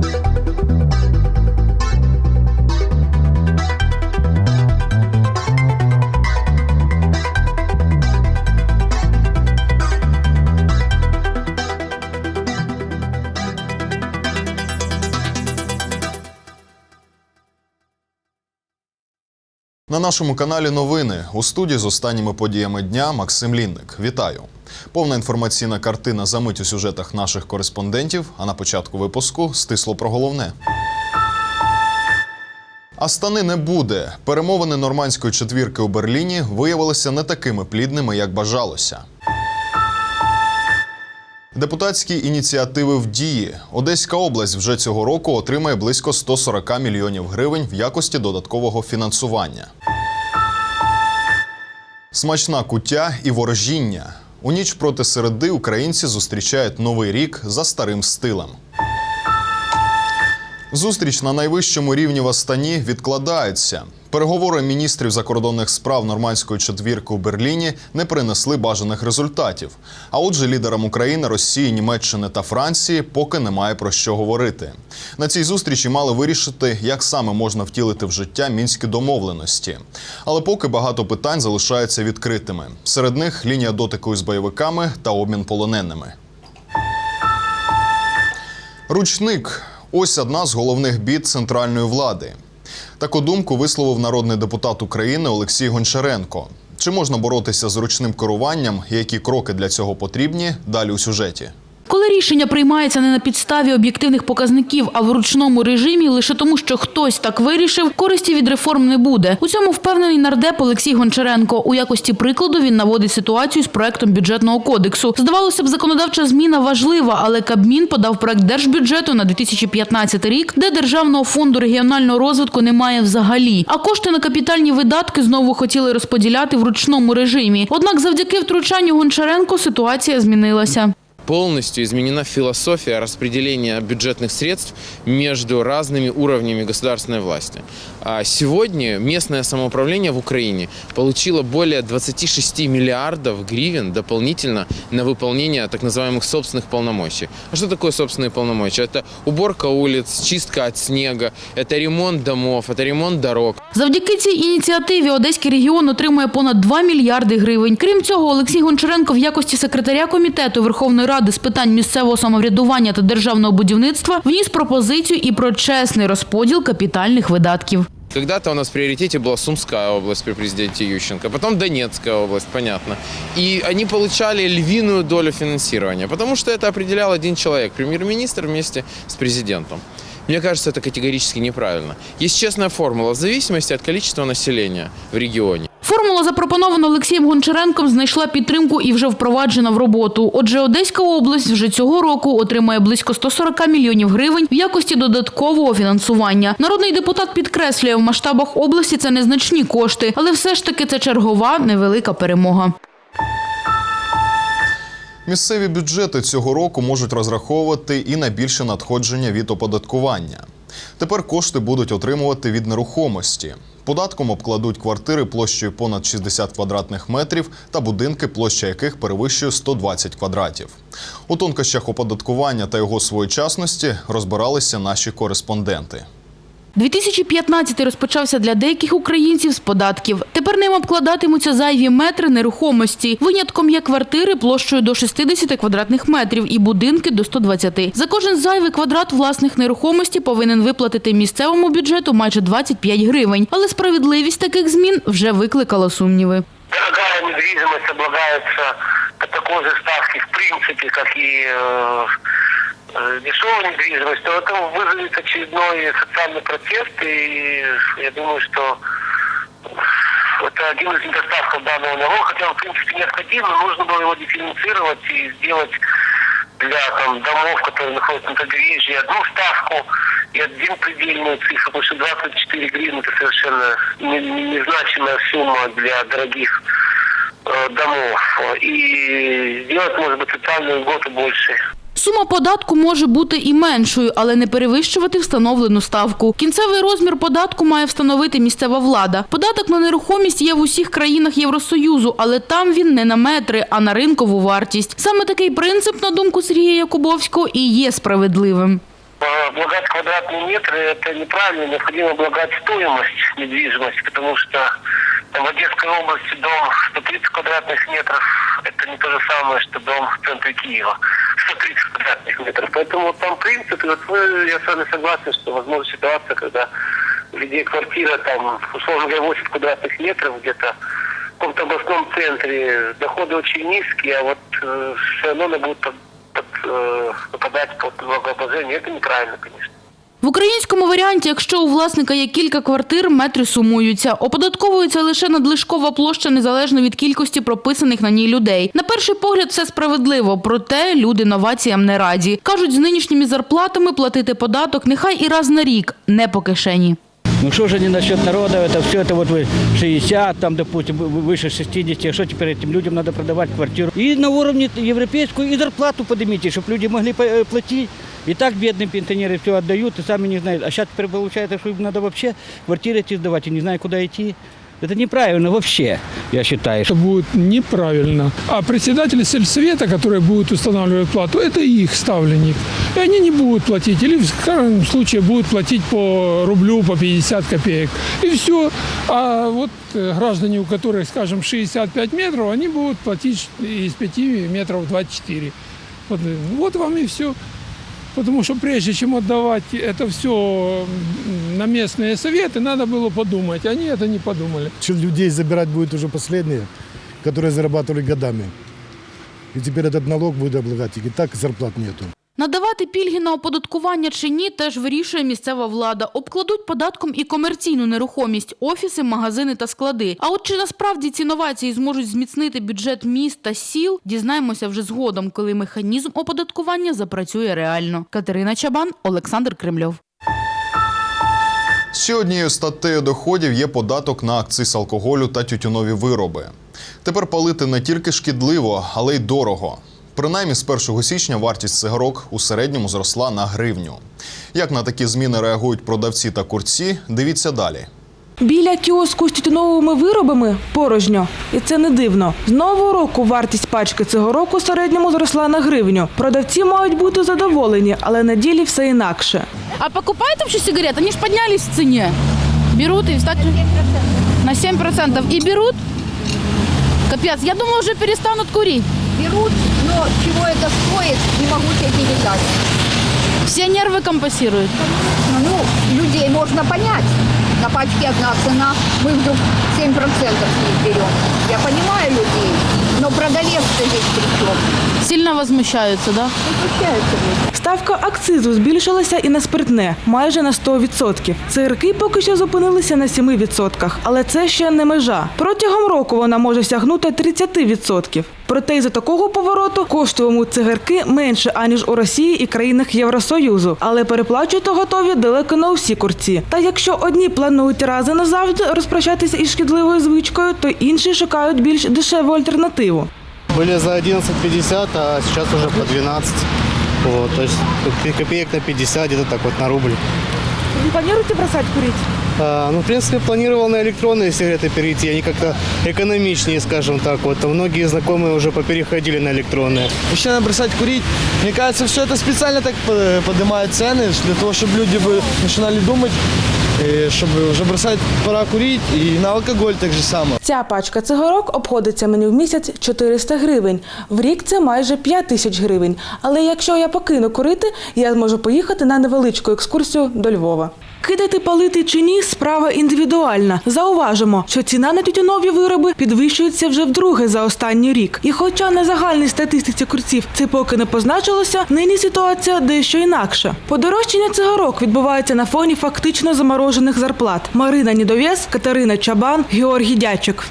thank you нашому каналі новини у студії з останніми подіями дня Максим Лінник. Вітаю. Повна інформаційна картина за мить у сюжетах наших кореспондентів. А на початку випуску стисло про головне. Астани не буде. Перемовини нормандської четвірки у Берліні виявилися не такими плідними, як бажалося. Депутатські ініціативи в дії. Одеська область вже цього року отримає близько 140 мільйонів гривень в якості додаткового фінансування. Смачна куття і ворожіння. У ніч проти середи українці зустрічають новий рік за старим стилем. Зустріч на найвищому рівні в Астані відкладається. Переговори міністрів закордонних справ нормандської четвірки у Берліні не принесли бажаних результатів. А отже, лідерам України, Росії, Німеччини та Франції поки немає про що говорити. На цій зустрічі мали вирішити, як саме можна втілити в життя мінські домовленості. Але поки багато питань залишаються відкритими. Серед них лінія дотику із бойовиками та обмін полоненими. Ручник ось одна з головних бід центральної влади. Таку думку висловив народний депутат України Олексій Гончаренко. Чи можна боротися з ручним керуванням які кроки для цього потрібні? Далі у сюжеті. Коли рішення приймається не на підставі об'єктивних показників, а в ручному режимі, лише тому, що хтось так вирішив, користі від реформ не буде. У цьому впевнений нардеп Олексій Гончаренко. У якості прикладу він наводить ситуацію з проектом бюджетного кодексу. Здавалося б, законодавча зміна важлива, але Кабмін подав проект держбюджету на 2015 рік, де державного фонду регіонального розвитку немає взагалі. А кошти на капітальні видатки знову хотіли розподіляти в ручному режимі. Однак, завдяки втручанню Гончаренко ситуація змінилася полностью изменена философия распределения бюджетных средств между разными уровнями государственной власти. А сегодня местное самоуправление в Украине получило более 26 миллиардов гривен дополнительно на выполнение так называемых собственных полномочий. А что такое собственные полномочия? Это уборка улиц, чистка от снега, это ремонт домов, это ремонт дорог. Завдяки цій ініціативі Одеський регіон отримує понад 2 мільярди гривень. Крім цього, Олексій Гончаренко в якості секретаря комітету Верховної Ради з питань місцевого самоврядування та державного будівництва вніс пропозицію і про чесний розподіл капітальних видатків. Когда-то у нас в приоритете была Сумская область при президенте Ющенко, потом Донецкая область, понятно. И они получали львиную долю финансирования, потому что это определял один человек, премьер-министр вместе с президентом. Мне кажется, это категорически неправильно. Есть честная формула в зависимости от количества населения в регионе. Формула, запропонована Олексієм Гончаренком, знайшла підтримку і вже впроваджена в роботу. Отже, Одеська область вже цього року отримає близько 140 мільйонів гривень в якості додаткового фінансування. Народний депутат підкреслює, в масштабах області це незначні кошти, але все ж таки це чергова невелика перемога. Місцеві бюджети цього року можуть розраховувати і на більше надходження від оподаткування. Тепер кошти будуть отримувати від нерухомості. Податком обкладуть квартири площею понад 60 квадратних метрів та будинки, площа яких перевищує 120 квадратів. У тонкощах оподаткування та його своєчасності розбиралися наші кореспонденти. 2015 розпочався для деяких українців з податків. Тепер ним обкладатимуться зайві метри нерухомості. Винятком є квартири площею до 60 квадратних метрів і будинки до 120. За кожен зайвий квадрат власних нерухомості повинен виплатити місцевому бюджету майже 25 гривень. Але справедливість таких змін вже викликала сумніви. дорогая недвижимость облагается по ставке, в принципе, как и э, э, дешевая недвижимость, то это вызовет очередной социальный протест, и я думаю, что это один из недостатков данного налога, хотя он, в принципе, необходим, но нужно было его дифференцировать и сделать для там, домов, которые находятся на побережье, одну ставку и один предельную цифру, потому что 24 гривны это совершенно не- не- незначимая сумма для дорогих э, домов. И сделать, может быть, социальную льготу больше. Сума податку може бути і меншою, але не перевищувати встановлену ставку. Кінцевий розмір податку має встановити місцева влада. Податок на нерухомість є в усіх країнах Євросоюзу, але там він не на метри, а на ринкову вартість. Саме такий принцип, на думку Сергія Якубовського, і є справедливим. э, облагать квадратные метры это неправильно, необходимо облагать стоимость недвижимости, потому что там, в Одесской области дом 130 квадратных метров это не то же самое, что дом в центре Киева 130 квадратных метров. Поэтому вот там принцип, и вот вы, я с вами согласен, что возможна ситуация, когда у людей квартира там, условно говоря, 80 квадратных метров где-то в каком-то областном центре, доходы очень низкие, а вот э, все равно она будет под, под, э, попадать под налогообложение. Это неправильно, конечно. В українському варіанті, якщо у власника є кілька квартир, метри сумуються. Оподатковується лише надлишкова площа незалежно від кількості прописаних на ній людей. На перший погляд все справедливо, проте люди новаціям не раді. Кажуть, з нинішніми зарплатами платити податок нехай і раз на рік, не по кишені. Ну что же не насчет народа, это все это вот вы 60, там, допустим, вы- вы- выше 60, а что теперь этим людям надо продавать квартиру? И на уровне европейскую, и зарплату поднимите, чтобы люди могли по- э, платить. И так бедным пенсионеры все отдают, и сами не знают. А сейчас теперь получается, что им надо вообще квартиры эти сдавать, и не знаю, куда идти. Это неправильно вообще, я считаю. Это будет неправильно. А председатели сельсовета, которые будут устанавливать плату, это их ставленник. И они не будут платить. Или в крайнем случае будут платить по рублю, по 50 копеек. И все. А вот э, граждане, у которых, скажем, 65 метров, они будут платить из 5 метров 24. Вот, э, вот вам и все. Потому что прежде чем отдавать это все на местные советы, надо было подумать. Они это не подумали. Че людей забирать будет уже последние, которые зарабатывали годами. И теперь этот налог будет облагать их. И так зарплат нету. Надавати пільги на оподаткування чи ні, теж вирішує місцева влада. Обкладуть податком і комерційну нерухомість, офіси, магазини та склади. А от чи насправді ці новації зможуть зміцнити бюджет міст та сіл, дізнаємося вже згодом, коли механізм оподаткування запрацює реально. Катерина Чабан, Олександр Кремльов. Ще однією статтею доходів є податок на акциз алкоголю та тютюнові вироби. Тепер палити не тільки шкідливо, але й дорого. Принаймні, з 1 січня вартість цигарок у середньому зросла на гривню. Як на такі зміни реагують продавці та курці, дивіться далі. Біля кіоску з тютюновими виробами порожньо. І це не дивно. З нового року вартість пачки цигарок у середньому зросла на гривню. Продавці мають бути задоволені, але на ділі все інакше. А покупают вообще сигарет? Они же поднялись в цене. Берут и так на 7%. И берут? Капец, я думала, уже перестанут курить. берут, но чего это стоит, не могу тебе передать. Все нервы компенсируют. Ну, людей можно понять. На пачке одна цена, мы вдруг 7% с них берем. Я понимаю людей, но продавец-то здесь при чем? Сильно возмущаются, да? Возмущаются люди. Ставка акцизу збільшилася і на спиртне майже на 100%. Цигарки поки що зупинилися на 7%, але це ще не межа. Протягом року вона може сягнути 30%. Проте із-за такого повороту коштуватимуть цигарки менше аніж у Росії і країнах Євросоюзу, але переплачувати готові далеко не усі курці. Та якщо одні планують рази назавжди розпрощатися із шкідливою звичкою, то інші шукають більш дешеву альтернативу. Были за 11.50, а сейчас уже по 12. Вот, то есть копеек на 50, где-то так вот на рубль. Не планируете бросать курити? А, ну, в принципе, планировал на электронные сигареты перейти. Они как-то экономичнее, скажем так. Вот, а многие знакомые уже попереходили на электронные. Вообще надо бросать курить. Мне кажется, все это специально так по- поднимают цены, для того, чтобы люди бы начинали думать, и чтобы уже бросать пора курить, и на алкоголь так же само. Ця пачка цигарок обходиться мені в місяць 400 гривень. В рік це майже 5 тисяч гривень. Але якщо я покину курити, я зможу поїхати на невеличку екскурсію до Львова. Кидати палити чи ні справа індивідуальна. Зауважимо, що ціна на тютюнові вироби підвищується вже вдруге за останній рік. І хоча на загальній статистиці курців це поки не позначилося, нині ситуація дещо інакша. Подорожчання цигарок відбувається на фоні фактично заморожених зарплат. Марина Нідовєс, Катерина Чабан, Георгій Дячик.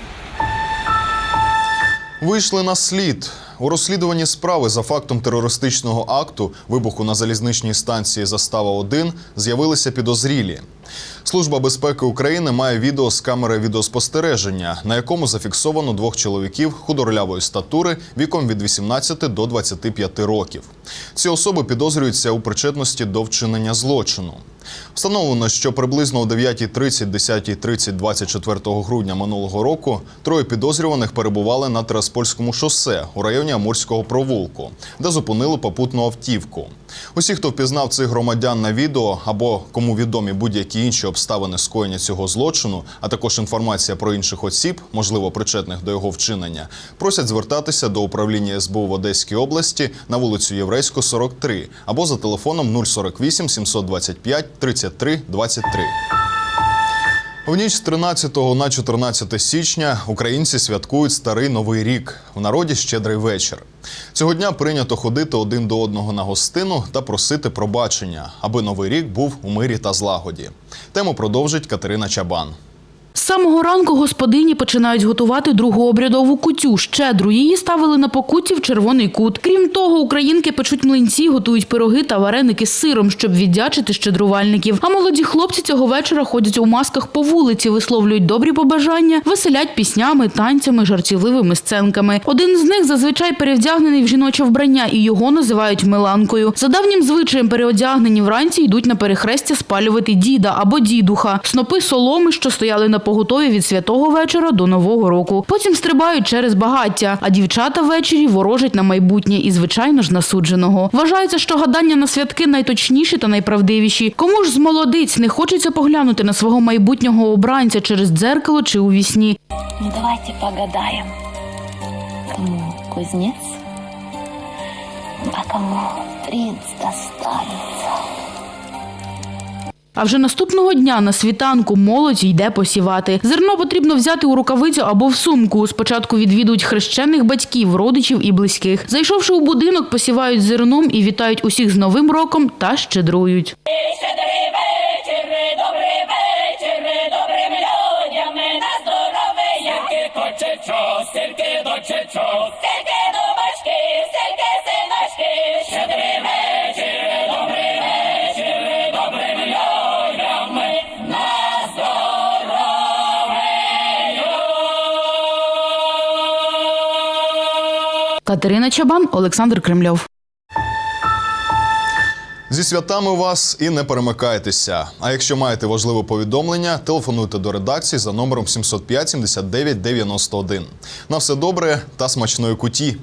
Вийшли на слід. У розслідуванні справи за фактом терористичного акту вибуху на залізничній станції Застава 1 з'явилися підозрілі. Служба безпеки України має відео з камери відеоспостереження, на якому зафіксовано двох чоловіків худорлявої статури віком від 18 до 25 років. Ці особи підозрюються у причетності до вчинення злочину. Встановлено, що приблизно о 9.30, 10.30, 24 грудня минулого року троє підозрюваних перебували на Тераспольському шосе у районі Амурського провулку, де зупинили попутну автівку. Усі, хто впізнав цих громадян на відео або кому відомі будь-які інші обставини скоєння цього злочину, а також інформація про інших осіб, можливо причетних до його вчинення, просять звертатися до управління СБУ в Одеській області на вулицю Єврейську, 43 або за телефоном 048 725 33 23. В ніч з 13 на 14 січня українці святкують старий новий рік в народі щедрий вечір. Цього дня прийнято ходити один до одного на гостину та просити пробачення, аби новий рік був у мирі та злагоді. Тему продовжить Катерина Чабан. Самого ранку господині починають готувати другу обрядову кутю. Щедру її ставили на покутті в червоний кут. Крім того, українки печуть млинці, готують пироги та вареники з сиром, щоб віддячити щедрувальників. А молоді хлопці цього вечора ходять у масках по вулиці, висловлюють добрі побажання, веселять піснями, танцями, жартівливими сценками. Один з них зазвичай перевдягнений в жіноче вбрання, і його називають Миланкою. За давнім звичаєм переодягнені вранці йдуть на перехрестя спалювати діда або дідуха, снопи соломи, що стояли на поготові від святого вечора до нового року. Потім стрибають через багаття, а дівчата ввечері ворожать на майбутнє і, звичайно ж, насудженого. Вважається, що гадання на святки найточніші та найправдивіші. Кому ж з молодиць не хочеться поглянути на свого майбутнього обранця через дзеркало чи у вісні? Ну давайте погадаем. Кому кузнец, а кому принц достанется. А вже наступного дня на світанку молодь йде посівати. Зерно потрібно взяти у рукавицю або в сумку. Спочатку відвідують хрещених батьків, родичів і близьких. Зайшовши у будинок, посівають зерном і вітають усіх з Новим роком та щедрують. Щедрий вечір, добрий вечір, добрим людям на здоров'я. Точе час, Катерина Чабан, Олександр Кремльов. Зі святами вас і не перемикайтеся. А якщо маєте важливе повідомлення, телефонуйте до редакції за номером 705 79 91. На все добре та смачної куті.